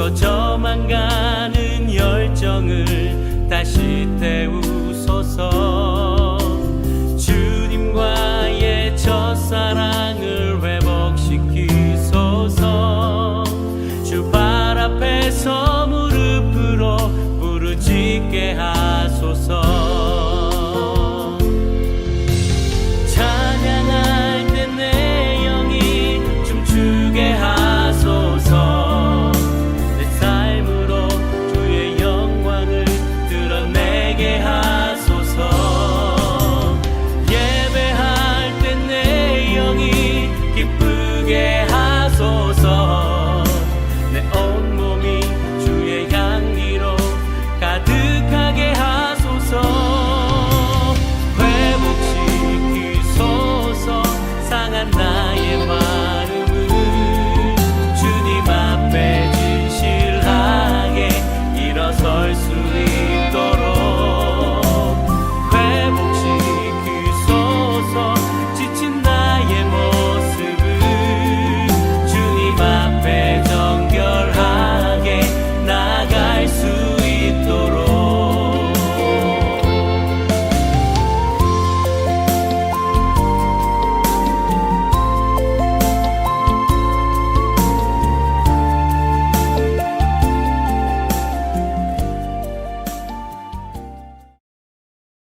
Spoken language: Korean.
꺼져만 가는 열정을 다시 태우소서. 주님과의 첫사랑을 회복시키소서. 주 발 앞에서 무릎으로 부르짖게 하